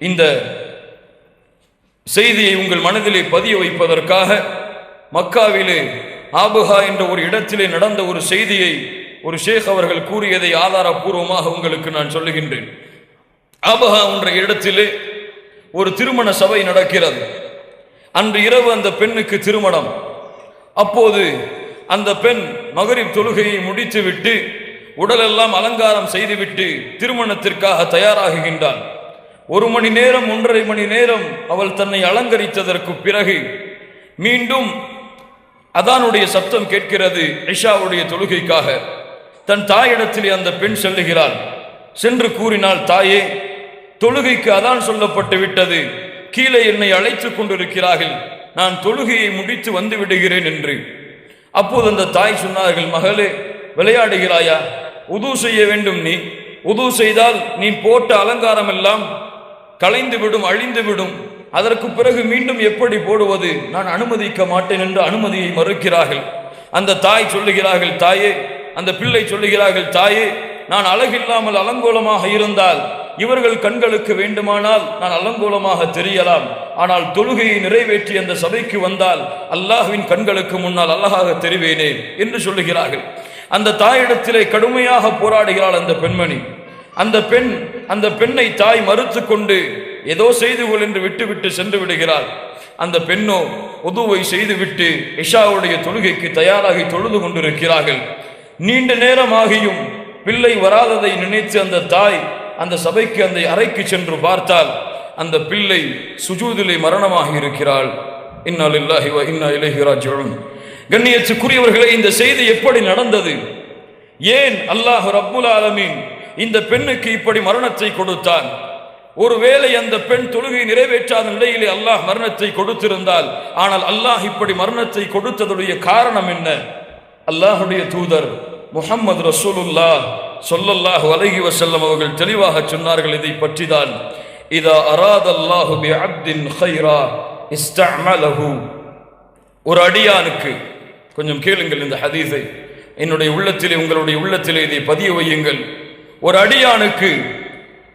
இந்த செய்தியை உங்கள் மனதிலே பதிய வைப்பதற்காக மக்காவிலே ஆபுஹா என்ற ஒரு இடத்திலே நடந்த ஒரு செய்தியை ஒரு ஷேக் அவர்கள் கூறியதை ஆதாரபூர்வமாக உங்களுக்கு நான் சொல்லுகின்றேன். ஆபஹா என்ற இடத்திலே ஒரு திருமண சபை நடக்கிறது. அன்று இரவு அந்த பெண்ணுக்கு திருமணம். அப்போது அந்த பெண் மகரிப் தொழுகையை முடித்துவிட்டு உடலெல்லாம் அலங்காரம் செய்துவிட்டு திருமணத்திற்காக தயாராகுகின்றாள். ஒரு மணி நேரம் ஒன்றரை மணி நேரம் அவள் தன்னை அலங்கரித்ததற்கு பிறகு மீண்டும் அதானுடைய சப்தம் கேட்கிறது ஐஷாவுடைய தொழுகைக்காக. தன் தாயிடத்திலே அந்த பெண் செல்லுகிறாள். சென்று கூறினாள் தாயே தொழுகைக்கு அதான் சொல்லப்பட்டு விட்டது. கீழே என்னை அழைத்துக் கொண்டிருக்கிறார்கள். நான் தொழுகையை முடித்து வந்து விடுகிறேன் என்று. அப்போது அந்த தாய் சொன்னார்கள் மகளே விளையாடுகிறாயா? உது செய்ய வேண்டும் நீ. உது செய்தால் நீ போட்ட அலங்காரம் எல்லாம் கலைந்து விடும் அழிந்து விடும். அதற்கு பிறகு மீண்டும் எப்படி போடுவது? நான் அனுமதிக்க மாட்டேன் என்று அனுமதியை மறுக்கிறார்கள். அந்த தாய் சொல்லுகிறார்கள் தாயே அந்த பிள்ளை சொல்லுகிறார்கள் தாயே நான் அழகில்லாமல் அலங்கோலமாக இருந்தால் இவர்கள் கண்களுக்கு வேண்டுமானால் நான் அலங்கோலமாக தெரியலாம். ஆனால் தொழுகையை நிறைவேற்றி அந்த சபைக்கு வந்தால் அல்லாஹுவின் கண்களுக்கு முன்னால் அல்லாஹாக தெரிவேனே என்று சொல்லுகிறார்கள். அந்த தாயிடத்திலே கடுமையாக போராடுகிறாள் அந்த பெண்மணி. அந்த பெண் அந்த பெண்ணை தாய் மறுத்து கொண்டு ஏதோ செய்து கொள் என்று விட்டுவிட்டு சென்று விடுகிறாள். அந்த பெண்ணோ உதுவை செய்துவிட்டு இஷாவுடைய தொழுகைக்கு தயாராகி தொழுது கொண்டிருக்கிறார்கள். நீண்ட நேரமாகியும் பிள்ளை வராததை நினைத்து அந்த தாய் அந்த சபைக்கு அந்த அறைக்கு சென்று பார்த்தால் அந்த பிள்ளை சுஜூதிலே மரணமாகி இருக்கிறாள். இன்னா லில்லாஹி வ இன்னா இலைஹி கண்ணியத்துக்குரியவர்களே இந்த செய்தி எப்படி நடந்தது? ஏன் அல்லாஹ் ரப்புல் ஆலமீன் இந்த பெண்ணுக்கு இப்படி மரணத்தை கொடுத்தான்? ஒருவேளை அந்த பெண் தொழுகை நிறைவேற்றாத நிலையிலே அல்லாஹ் மரணத்தை கொடுத்திருந்தால் ஆனால் அல்லாஹ் இப்படி மரணத்தை கொடுத்ததுடைய காரணம் என்ன? அல்லாஹுடைய தூதர் முகம்மது ரசூலுல்லா சொல்லல்லாஹு அலைஹி வசல்லம் அவர்கள் தெளிவாக சொன்னார்கள் இதை பற்றிதான். இதா அராத் அல்லாஹு பி அப்தின் ஹைரா இஸ்தஅமலஹு. ஒரு அடியானுக்கு கொஞ்சம் கேளுங்கள் இந்த ஹதீஸை. என்னுடைய உள்ளத்திலே உங்களுடைய உள்ளத்திலே இதை பதிய வையுங்கள். ஒரு அடியானுக்கு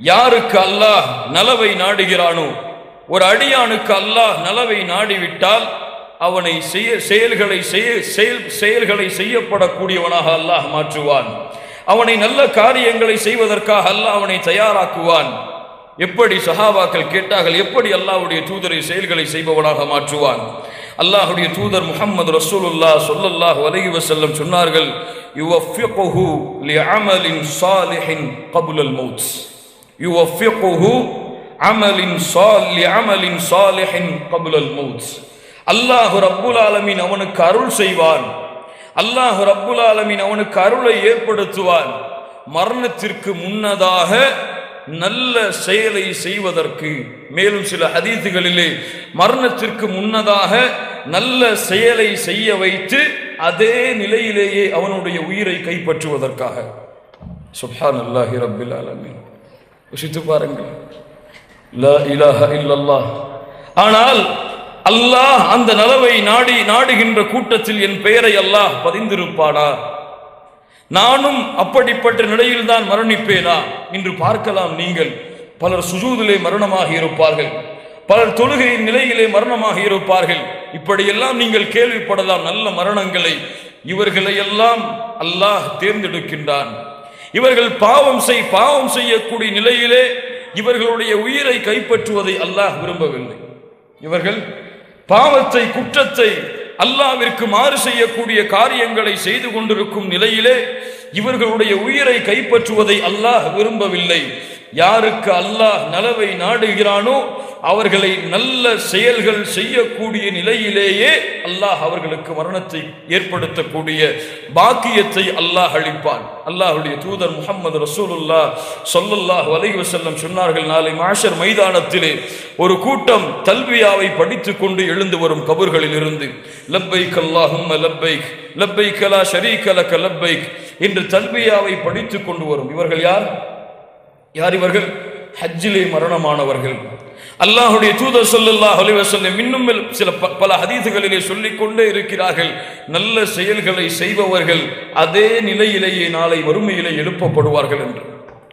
யாருக்கு அல்லாஹ் நலவை நாடுகிறானோ ஒரு அடியானுக்கு அல்லாஹ் நலவை நாடிவிட்டால் அவனை செய்ய செயல்களை செய்ய செயல் செயல்களை செய்யப்படக்கூடியவனாக அல்லாஹ் மாற்றுவான். அவனை நல்ல காரியங்களை செய்வதற்காக அல்லாஹ் அவனை தயாராக்குவான். எப்படி சஹாபாக்கள் கேட்டார்கள் எப்படி அல்லாஹுடைய தூதரை செயல்களை செய்பவனாக மாற்றுவான்? அல்லாஹுடைய தூதர் முஹம்மது ரசூலுல்லாஹ் சொல்லல்லாஹ் வலகி வசல்லம் சொன்னார்கள் யுவஃபிகுஹு லிஅமலின் சாலிஹின் கபுலல் மௌத். யுவஃபிகுஹு அமலின் சால் லிஅமலின் சாலிஹின் கபுலல் மௌத். அல்லாஹ் ரப்புல் ஆலமீன் அவனுக்கு அருள் செய்வான். அல்லாஹ் ரப்புல் ஆலமின் அவனுக்கு அருளை ஏற்படுத்துவான். மரணத்திற்கு முன்னதாக நல்ல செயலை செய்வதற்கு. மேலும் சில ஹதீதுகளிலே மரணத்திற்கு முன்னதாக நல்ல செயலை செய்ய வைத்து அதே நிலையிலேயே அவனுடைய உயிரை கைப்பற்றுவதற்காக. சுஹான் அல்லாஹி ரப்பில் ஆலமின். யோசித்து பாருங்கள். லா ஆனால் அல்லாஹ் அந்த நலவை நாடி நாடுகின்ற கூட்டத்தில் என் பெயரை அல்லாஹ் பதிந்திருப்பானா? நானும் அப்படிப்பட்ட நிலையில்தான் மரணிப்பேனா? என்று பார்க்கலாம் நீங்கள். பலர் சுஜூதிலே மரணமாக இருப்பார்கள். பலர் தொழுகையின் நிலையிலே மரணமாக இருப்பார்கள். இப்படியெல்லாம் நீங்கள் கேள்விப்படலாம். நல்ல மரணங்களை. இவர்களை எல்லாம் அல்லாஹ் தேர்ந்தெடுக்கின்றான். இவர்கள் பாவம் செய் பாவம் செய்யக்கூடிய நிலையிலே இவர்களுடைய உயிரை கைப்பற்றுவதை அல்லாஹ் விரும்பவில்லை. இவர்கள் பாவத்தை குற்றத்தை அல்லாவிற்கு மாறு செய்யக்கூடிய காரியங்களை செய்து கொண்டிருக்கும் நிலையிலே இவர்களுடைய உயிரை கைப்பற்றுவதை அல்லாஹ் விரும்பவில்லை. யாருக்கு அல்லாஹ் நலவை நாடுகிறானோ அவர்களை நல்ல செயல்கள் செய்யக்கூடிய நிலையிலேயே அல்லாஹ் அவர்களுக்கு மரணத்தை ஏற்படுத்தக்கூடிய பாக்கியத்தை அல்லாஹ் அளிப்பான். அல்லாஹுடைய தூதர் முகமது ரசூலுல்லா சொல்லல்லாஹ் வலைவு செல்லம் சொன்னார்கள் நாளை மாஷர் மைதானத்திலே ஒரு கூட்டம் தல்வியாவை படித்துக் கொண்டு எழுந்து வரும் கபர்களில் இருந்து லப்பைக் அல்லாஹும்ம லப்பைக் லப்பைக் கலா ஷரீ லக லப்பைக் என்று தல்வியாவை படித்துக் கொண்டு வரும். இவர்கள் யார்? யார் இவர்கள்? ஹஜ்ஜிலே மரணமானவர்கள். அல்லாஹுடைய தூதர் சொல்லல்லா அலைஹி வஸல்லம் இன்னும் சில ப- பல ஹதீசுகளிலே சொல்லிக் கொண்டே இருக்கிறார்கள். நல்ல செயல்களை செய்பவர்கள் அதே நிலையிலேயே நாளை வறுமையிலே எழுப்பப்படுவார்கள் என்று.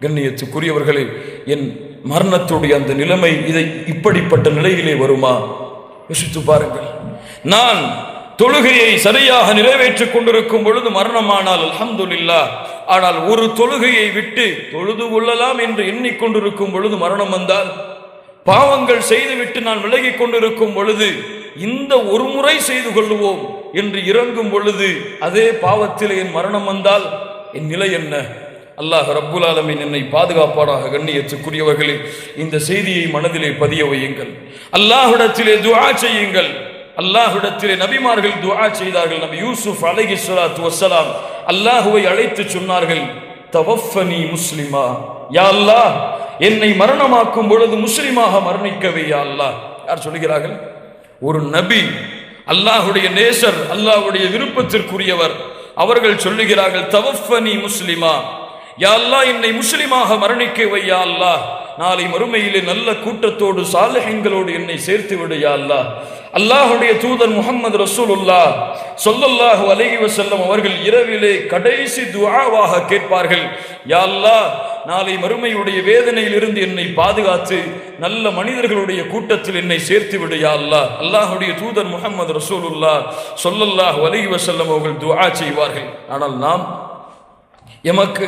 கண்ணியத்துக்குரியவர்களே என் மரணத்துடைய அந்த நிலைமை இதை இப்படிப்பட்ட நிலையிலே வருமா? யோசித்து பாருங்கள். நான் தொழுகையை சரியாக நிறைவேற்றிக் கொண்டிருக்கும் பொழுது மரணமானால் அலமதுல்லா ஆனால் ஒரு தொழுகையை விட்டு தொழுது கொள்ளலாம் என்று எண்ணிக்கொண்டிருக்கும் பொழுது மரணம் வந்தால் பாவங்கள் செய்துவிட்டு நான் விலகிக் கொண்டிருக்கும் பொழுது இந்த ஒரு முறை செய்து கொள்ளுவோம் என்று இறங்கும் பொழுது அதே பாவத்தில் என் மரணம் வந்தால் என் நிலை என்ன? அல்லாஹ் ரப்புல் ஆலமின் என்னை பாதுகாப்பாடாக கண்ணியத்துக்குரியவர்களே இந்த செய்தியை மனதிலே பதிய வையுங்கள். அல்லாஹிடத்திலே துஆ செய்யுங்கள். அல்லாஹிடத்திலே நபிமார்கள் துவா செய்தார்கள். நபி யூசுப் அலஹி சலாத் வசலாம் அல்லாஹுவை அழைத்து சொன்னார்கள் தவஃபனி முஸ்லிமா. யா அல்லாஹ் என்னை மரணமாக்கும் பொழுது முஸ்லிமாக மரணிக்கவையா அல்லா யார் சொல்லுகிறார்கள்? ஒரு நபி அல்லாஹுடைய நேசர் அல்லாஹ்வுடைய விருப்பத்திற்குரியவர் அவர்கள் சொல்லுகிறார்கள் தவஃபனி முஸ்லிமா. யா அல்லா என்னை முஸ்லிமாக மரணிக்க வை யா நாளை மறுமையிலே நல்ல கூட்டத்தோடு சாலகங்களோடு என்னை சேர்த்து விடு யா அல்லாஹ். அல்லாஹ்வுடைய தூதர் முகமது ரசூலுல்லா சொல்லல்லாஹு அலைஹி வசல்லம் அவர்கள் இரவிலே கடைசி துவாவாக கேட்பார்கள் யா அல்லா நாளை மறுமையுடைய வேதனையிலிருந்து என்னை பாதுகாத்து நல்ல மனிதர்களுடைய கூட்டத்தில் என்னை சேர்த்து விடையா அல்லா. அல்லாஹுடைய தூதர் முகமது ரசூலுல்லா சொல்லல்லாஹ் அலைஹி வசல்லம் அவர்கள் துவா செய்வார்கள். ஆனால் நாம் எமக்கு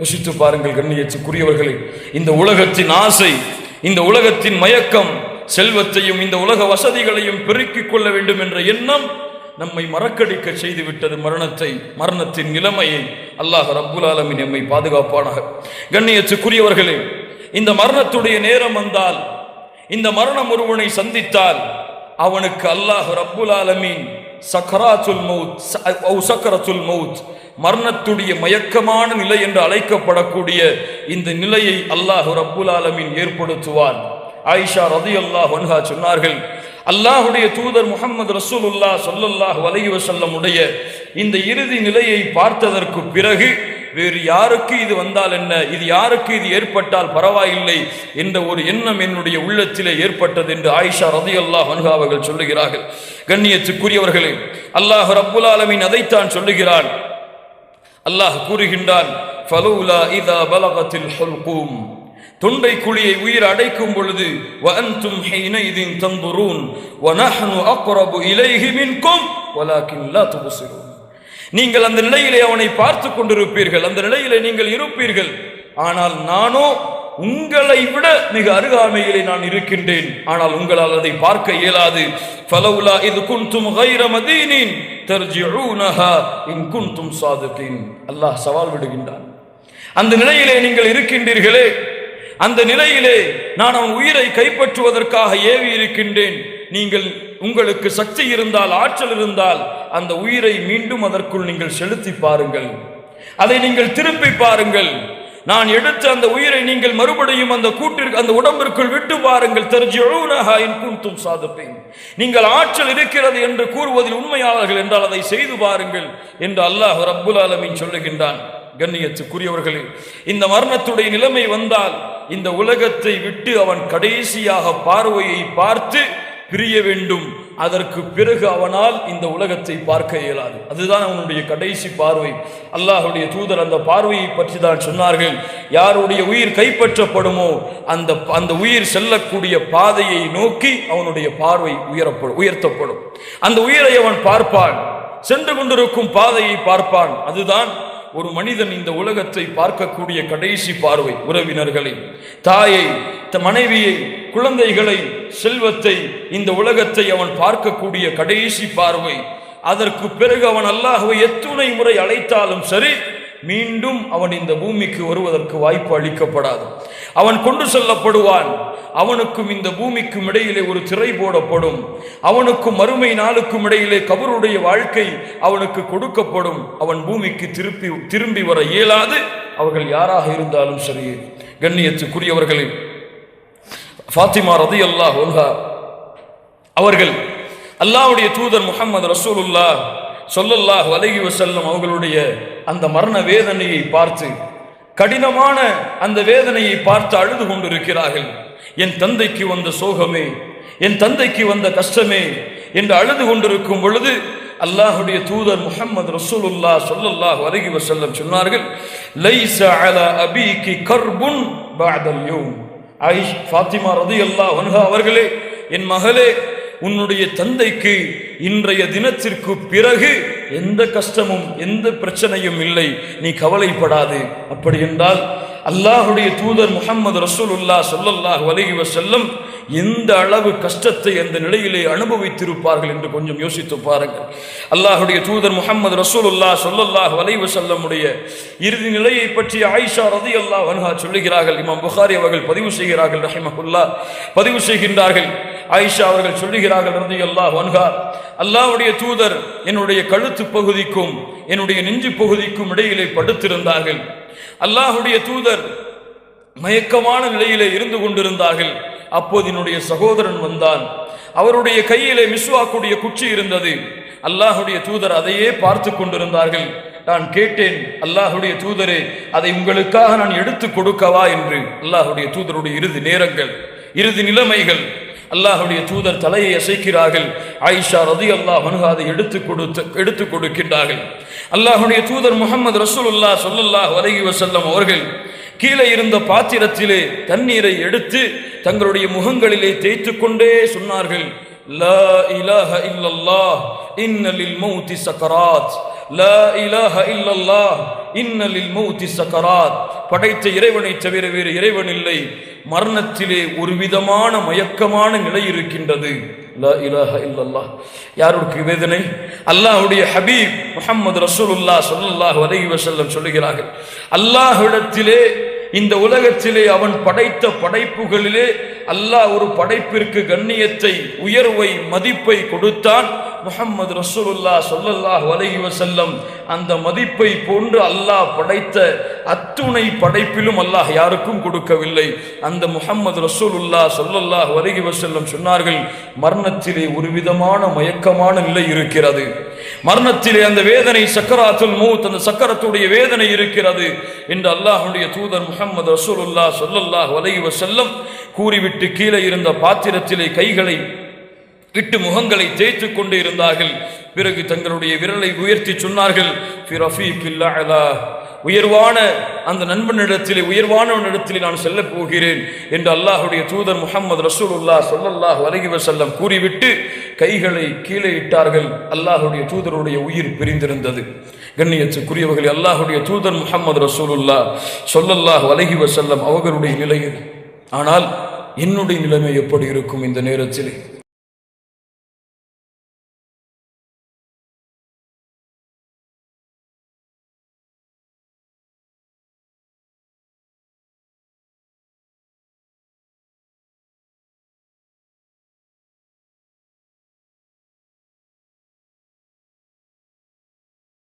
யோசித்து பாருங்கள் கண்ணியத்துக்குரியவர்களே இந்த உலகத்தின் ஆசை இந்த உலகத்தின் மயக்கம் செல்வத்தையும் இந்த உலக வசதிகளையும் பெருக்கிக் கொள்ள வேண்டும் என்ற எண்ணம் நம்மை மறக்கடிக்க செய்துவிட்டது மரணத்தை மரணத்தின் நிலைமையை அல்லாஹ் ரப்புல் ஆலமீன் நம்மை பாதுகாப்பானாக. கண்ணியத்துக்குரியவர்களே இந்த மரணத்துடைய நேரம் வந்தால் இந்த மரணம் ஒருவனை சந்தித்தால் அவனுக்கு அல்லாஹ் ரப்புல் ஆலமீன் சக்கராத்துல் மவுத் ச- அவு சக்கரத்துல் மவுத் மரணத்துடைய மயக்கமான நிலை என்று அழைக்கப்படக்கூடிய இந்த நிலையை அல்லாஹ் ரப்புல் ஆலமீன் ஏற்படுத்துவான். ஆயிஷா ரதியல்லாஹு அன்ஹா சொன்னார்கள் அல்லாஹுடைய தூதர் முகமது ரசூலுல்லாஹ் சொல்லல்லாஹ் வலையுவ செல்லமுடைய இந்த இறுதி நிலையை பார்த்ததற்கு பிறகு வேறு யாருக்கு இது வந்தால் என்ன? இது யாருக்கு இது ஏற்பட்டால் பரவாயில்லை என்ற ஒரு எண்ணம் என்னுடைய உள்ளத்திலே ஏற்பட்டது என்று ஆயிஷா ரதையல்லா அன்ஹா அவர்கள் சொல்லுகிறார்கள். கண்ணியத்துக்குரியவர்களே அல்லாஹ் ரப்புல் ஆலமின் அதைத்தான் சொல்லுகிறான். அல்லாஹ் கூறுகின்றான் ஃபலூலா இதா பலகத்தில் ஹுல்கூம். தொண்டை குழியை உயிர் அடைக்கும் பொழுது வஅன்தும் ஹைனைதின் தந்துரூன் வனஹனு அக்ரபு இலைஹி மின்கும் வலாக்கின் லா துபசிரூன். நீங்கள் அந்த நிலையிலே அவனை பார்த்து கொண்டிருப்பீர்கள் அந்த நிலையிலே நீங்கள் இருப்பீர்கள். ஆனால் நானோ உங்களை விட மிக அருகாமையிலே நான் இருக்கின்றேன். ஆனால் உங்களால் அதை பார்க்க இயலாது. ஃபலவுலா இது குன்தும் கைர மதீனின் தர்ஜிஊனஹா இன் குன்தும் சாதுகின். அல்லாஹ் சவால் விடுகின்றான். அந்த நிலையிலே நீங்கள் இருக்கின்றீர்களே அந்த நிலையிலே நான் அவன் உயிரை கைப்பற்றுவதற்காக ஏவி இருக்கின்றேன். நீங்கள் உங்களுக்கு சக்தி இருந்தால் ஆற்றல் இருந்தால் அந்த உயிரை மீண்டும் அதற்குள் நீங்கள் செலுத்தி பாருங்கள். அதை நீங்கள் திருப்பி பாருங்கள். நான் எடுத்த அந்த உயிரை நீங்கள் மறுபடியும் அந்த கூட்டிற்கு அந்த உடம்பிற்குள் விட்டு பாருங்கள். தெரிஞ்சு இன் சாதிப்பேன் நீங்கள் ஆற்றல் இருக்கிறது என்று கூறுவதில் உண்மையாளர்கள் என்றால் அதை செய்து பாருங்கள் என்று அல்லாஹ் ரப்புல் அலமின் சொல்லுகின்றான். கண்ணியத்துக்குரியவர்களே இந்த மரணத்துடைய நிலைமை வந்தால் இந்த உலகத்தை விட்டு அவன் கடைசியாக பார்வையை பார்த்து பிரிய வேண்டும். அதற்கு பிறகு அவனால் இந்த உலகத்தை பார்க்க இயலாது. அதுதான் அவனுடைய கடைசி பார்வை. அல்லாஹுடைய தூதர் அந்த பார்வையை பற்றி தான் சொன்னார்கள். யாருடைய உயிர் கைப்பற்றப்படுமோ அந்த அந்த உயிர் செல்லக்கூடிய பாதையை நோக்கி அவனுடைய பார்வை உயரப்படும் உயர்த்தப்படும். அந்த உயிரை அவன் பார்ப்பான். சென்று கொண்டிருக்கும் பாதையை பார்ப்பான். அதுதான் ஒரு மனிதன் இந்த உலகத்தை பார்க்கக்கூடிய கடைசி பார்வை உறவினர்களை தாயை த மனைவியை குழந்தைகளை செல்வத்தை இந்த உலகத்தை அவன் பார்க்கக்கூடிய கடைசி பார்வை. அதற்கு பிறகு அவன் அல்லாஹுவை எத்துணை முறை அழைத்தாலும் சரி மீண்டும் அவன் இந்த பூமிக்கு வருவதற்கு வாய்ப்பு அளிக்கப்படாது. அவன் கொண்டு செல்லப்படுவான். அவனுக்கும் இந்த பூமிக்கும் இடையிலே ஒரு திரை போடப்படும். அவனுக்கும் மறுமை நாளுக்கும் இடையிலே கபருடைய வாழ்க்கை அவனுக்கு கொடுக்கப்படும். அவன் பூமிக்கு திருப்பி திரும்பி வர இயலாது. அவர்கள் யாராக இருந்தாலும் சரி. கண்ணியத்துக்குரியவர்களே ஃபாத்திமா ரதி அல்லாஹ் அவர்கள் அல்லாஹ்வுடைய தூதர் முகமது ரசூலுல்லா சொல்லல்லாஹ் வலகி வசல்லம் அவர்களுடைய அந்த மரண வேதனையை பார்த்து கடினமான அந்த வேதனையை பார்த்து அழுது கொண்டிருக்கிறார்கள். என் தந்தைக்கு வந்த சோகமே என் தந்தைக்கு வந்த கஷ்டமே என்று அழுது கொண்டிருக்கும் பொழுது அல்லாஹுடைய தூதர் முஹம்மது ரசூலுல்லா சொல்லல்லாஹ் அலைஹி வசல்லம் சொன்னார்கள் லைச அலா அபீகி கர்புன் பஅதல் ஆயிஷ் ஃபாத்திமா ரலியல்லாஹு அன்ஹா அவர்களே என் மகளே உன்னுடைய தந்தைக்கு இன்றைய தினத்திற்கு பிறகு எந்த கஷ்டமும் எந்த பிரச்சனையும் இல்லை. நீ கவலைப்படாது. அப்படி என்றால் அல்லாஹுடைய தூதர் முகமது ரசூலுல்லா சொல்லல்லாஹ் வலிகி வஸல்லம் எந்த அளவு கஷ்டத்தை அந்த நிலையிலே அனுபவித்திருப்பார்கள் என்று கொஞ்சம் யோசித்து பாருங்கள். அல்லாஹுடைய தூதர் முகமது ரசூலுல்லா சொல்லல்லாஹ் வலிவு செல்லமுடைய இறுதி நிலையை பற்றி ஆயிஷா ரலியல்லாஹு அன்ஹா சொல்லுகிறார்கள். இமாம் புகாரி அவர்கள் பதிவு செய்கிறார்கள் ரஹிமஹுல்லா. பதிவு செய்கின்றார்கள் ஆயிஷா அவர்கள் சொல்லுகிறார்கள் இருந்து அல்லாஹ் வன்கார் அல்லாவுடைய தூதர் என்னுடைய கழுத்து பகுதிக்கும் என்னுடைய நெஞ்சு பகுதிக்கும் இடையிலே படுத்திருந்தார்கள். அல்லாஹுடைய தூதர் மயக்கமான நிலையிலே இருந்து கொண்டிருந்தார்கள். அப்போது என்னுடைய சகோதரன் வந்தான். அவருடைய கையிலே மிஸ்வாக்குடைய குச்சி இருந்தது. அல்லாஹுடைய தூதர் அதையே பார்த்து கொண்டிருந்தார்கள். நான் கேட்டேன் அல்லாஹுடைய தூதரே அதை உங்களுக்காக நான் எடுத்து கொடுக்கவா? என்று அல்லாஹுடைய தூதருடைய இறுதி நேரங்கள் இறுதி நிலைமைகள் அல்லாஹுடைய தூதர் தலையை அசைக்கிறார்கள். ஆயிஷா ரதி அல்லாஹ் அதை எடுத்து கொடுத்து எடுத்து கொடுக்கின்றார்கள். அல்லாஹுடைய தூதர் முகமது ரசூலுல்லா சொல்லல்லாஹ் வலகி வசல்லம் அவர்கள் கீழே இருந்த பாத்திரத்திலே தண்ணீரை எடுத்து தங்களுடைய முகங்களிலே தேய்த்து கொண்டே சொன்னார்கள். லா இலாஹ இல்லல்லாஹ் இன்ன லில் மௌத்தி சக்கராத். லா இலாஹ இல்லல்லாஹ் இன்னலில் மௌத்தி சக்கராத். படைத்த இறைவனை தவிர வேறு இறைவன் இல்லை. மரணத்திலே ஒரு விதமான மயக்கமான நிலை இருக்கின்றது. யாருக்கு வேதனை? அல்லாஹுடைய ஹபீப் முகமது ரசூலுல்லா சொல்லல்லாஹ் அலைஹி வசல்லம் சொல்லுகிறார்கள். அல்லாஹ்விடத்திலே இந்த உலகத்திலே அவன் படைத்த படைப்புகளிலே அல்லாஹ் ஒரு படைப்பிற்கு கண்ணியத்தை உயர்வை மதிப்பை கொடுத்தான். முகம்மது ரசூலுல்லா சொல்லல்லாஹ் அலைஹி வசல்லம் அந்த மதிப்பை போன்று அல்லாஹ் படைத்த அத்துணை படைப்பிலும் அல்லாஹ் யாருக்கும் கொடுக்கவில்லை. அந்த முகமது ரசூலுல்லா சொல்லல்லாஹ் வருகி வசல்லம் சொன்னார்கள் மரணத்திலே ஒரு விதமான மயக்கமான நிலை இருக்கிறது. மரணத்திலே அந்த வேதனை சக்கராத்துல் மூத் அந்த சக்கரத்துடைய வேதனை இருக்கிறது. என்று அல்லாஹுடைய தூதர் முகமது ரசூலுல்லா சொல்லல்லாஹ் வலகி வசல்லம் கூறிவிட்டு கீழே இருந்த பாத்திரத்திலே கைகளை இட்டு முகங்களை தேய்த்து கொண்டு இருந்தார்கள். பிறகு தங்களுடைய விரலை உயர்த்தி சொன்னார்கள் உயர்வான அந்த நண்பனிடத்திலே உயர்வானவனிடத்திலே நான் செல்ல போகிறேன் என்று அல்லாஹுடைய தூதர் முகமது ரசூலுல்லா சொல்லல்லாஹ் அலைஹி செல்லம் கூறிவிட்டு கைகளை கீழே இட்டார்கள். அல்லாஹுடைய தூதருடைய உயிர் பிரிந்திருந்தது. கண்ணியத்துக்குரியவர்கள் அல்லாஹுடைய தூதர் முகமது ரசூலுல்லா சொல்லல்லாஹ் அலைஹி செல்லம் அவர்களுடைய நிலையில். ஆனால் என்னுடைய நிலைமை எப்படி இருக்கும் இந்த நேரத்திலே?